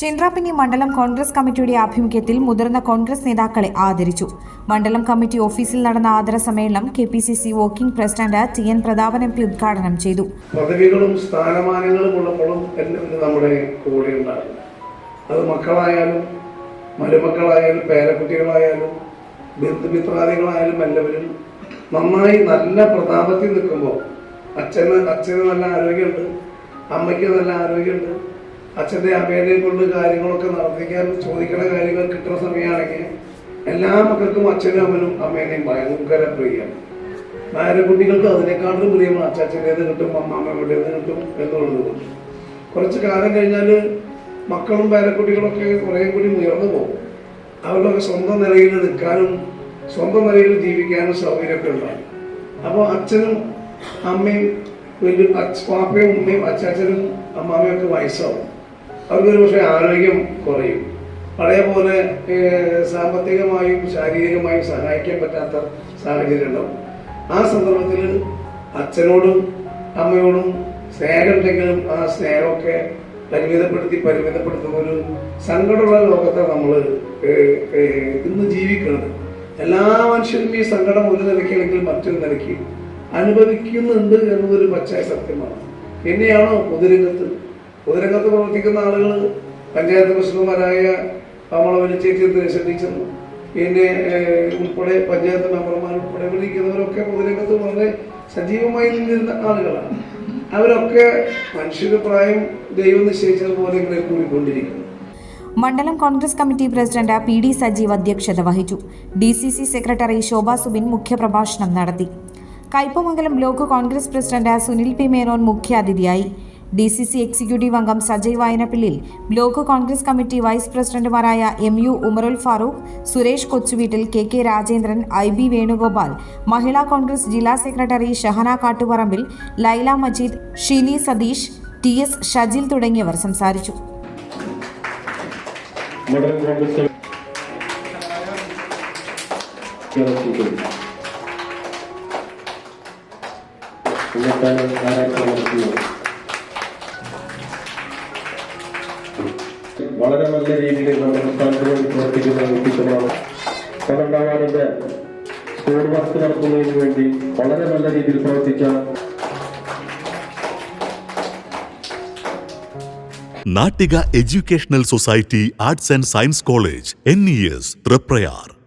ചിൻറാപ്പിനി മണ്ഡലം കോൺഗ്രസ് കമ്മിറ്റിയുടെ ആഭിമുഖ്യത്തിൽ മുതിർന്ന കോൺഗ്രസ് നേതാക്കളെ ആദരിച്ചു. മണ്ഡലം കമ്മിറ്റി ഓഫീസിൽ നടന്ന ആദര സമ്മേളനം K P C C working president T N Prathapan M P ഉദ്ഘാടനം ചെയ്തു. പദവികളും സ്ഥാനമാനങ്ങളും ഉള്ളപ്പോഴും നമ്മുടെ കൂടെ ഉണ്ടാകും അത് മക്കളായാലും മരുമക്കളായാലും പേരക്കുട്ടികളായാലും ബന്ധുമിത്രാദികളായാലും എല്ലാവരും നന്നായി നല്ല പ്രതാപത്തിൽ നിൽക്കുമ്പോൾ അച്ഛന് അച്ഛന് നല്ല ആരോഗ്യമുണ്ട് അമ്മയ്ക്ക് നല്ല ആരോഗ്യമുണ്ട് അച്ഛന്റെ അമ്മേനെ കൊണ്ട് കാര്യങ്ങളൊക്കെ നടത്തിക്കാൻ ചോദിക്കുന്ന കാര്യങ്ങൾ കിട്ടുന്ന സമയമാണെങ്കിൽ എല്ലാ മക്കൾക്കും അച്ഛനും അമ്മനും അമ്മേനെയും ഭയങ്കര പ്രിയമാണ്. നായരക്കുട്ടികൾക്ക് അതിനേക്കാളും പ്രിയമാണ് അച്ചാച്ചന്റേത് കിട്ടും അമ്മാമ്മയുടേത് കിട്ടും എന്നുള്ളത്. കുറച്ച് കാലം കഴിഞ്ഞാൽ മക്കളും പേരക്കുട്ടികളൊക്കെ കുറേ കൂടി ഉയർന്നു പോകും. അവരുടെ സ്വന്തം നിലയിൽ നിൽക്കാനും സ്വന്തം നിലയിൽ ജീവിക്കാനും സൗകര്യമൊക്കെ ഉണ്ടാകും. അപ്പോൾ അച്ഛനും അമ്മയും വലിയ പാപ്പയും ഉമ്മയും അച്ചാച്ചനും അമ്മാമയൊക്കെ വയസ്സാവും. അവർക്കൊരു പക്ഷേ ആരോഗ്യം കുറയും. പോലെ സാമ്പത്തികമായും ശാരീരികമായും സഹായിക്കാൻ പറ്റാത്ത സാഹചര്യം ഉണ്ടാവും. ആ സന്ദർഭത്തിൽ അച്ഛനോടും അമ്മയോടും സ്നേഹം ഉണ്ടെങ്കിലും ആ സ്നേഹമൊക്കെ പരിമിതപ്പെടുത്തി പരിമിതപ്പെടുത്തുന്ന ഒരു സങ്കടമുള്ള ലോകത്തെ നമ്മൾ ഇന്ന് ജീവിക്കുന്നത്. എല്ലാ മനുഷ്യരും ഈ സങ്കടം ഒരു നിലയ്ക്ക് അല്ലെങ്കിൽ മറ്റൊരു നിലയ്ക്ക് അനുഭവിക്കുന്നുണ്ട് എന്നതൊരു പച്ചായ സത്യമാണ്. എന്നെയാണോ പൊതുരംഗത്ത് പൊതുരംഗത്ത് പ്രവർത്തിക്കുന്ന ആളുകൾ പഞ്ചായത്ത് പ്രസിഡന്റുമാരായ നമ്മളെ ചേച്ചി ദേശ ടീച്ചർ പിന്നെ ഉൾപ്പെടെ പഞ്ചായത്ത് മെമ്പർമാർ ഉൾപ്പെടെ വിളിക്കുന്നവരൊക്കെ പൊതുരംഗത്ത് വളരെ സജീവമായി നിന്നിരുന്ന ആളുകളാണ്. അവരൊക്കെ മനുഷ്യരുടെ പ്രായം ദൈവം നിശ്ചയിച്ചതുപോലെ ഇങ്ങനെ കൂടിക്കൊണ്ടിരിക്കുന്നു. മണ്ഡലം Congress committee president P D Sajeev അധ്യക്ഷത വഹിച്ചു. D C C secretary Shobha Subin മുഖ്യപ്രഭാഷണം നടത്തി. Kaipamangalam block Congress president Sunil P Menon മുഖ്യാതിഥിയായി. ഡി സി സി എക്സിക്യൂട്ടീവ് അംഗം Sajay Vayanappillil block Congress committee vice പ്രസിഡന്റുമാരായ M U Umarul Farooq Suresh Kochuveettil K K Rajendran I B Venugopal Mahila Congress ജില്ലാ secretary Shahana Kattuparambil Laila Majeed Shini Satheesh T S Shajil തുടങ്ങിയവർ സംസാരിച്ചു. ഇന്നത്തെ വളരെ നല്ല രീതിയിൽ നമ്മുടെ സംസ്ഥാനത്ത് വേണ്ടി പ്രവർത്തിക്കുന്ന വ്യക്തിത്വമാണ് കണ്ണണ്ടാവാടിന്റെ സ്കൂൾ വർക്ക് നടത്തുന്നതിന് വേണ്ടി വളരെ നല്ല രീതിയിൽ പ്രവർത്തിച്ച Nattika educational society arts and science college N E S Thriprayar.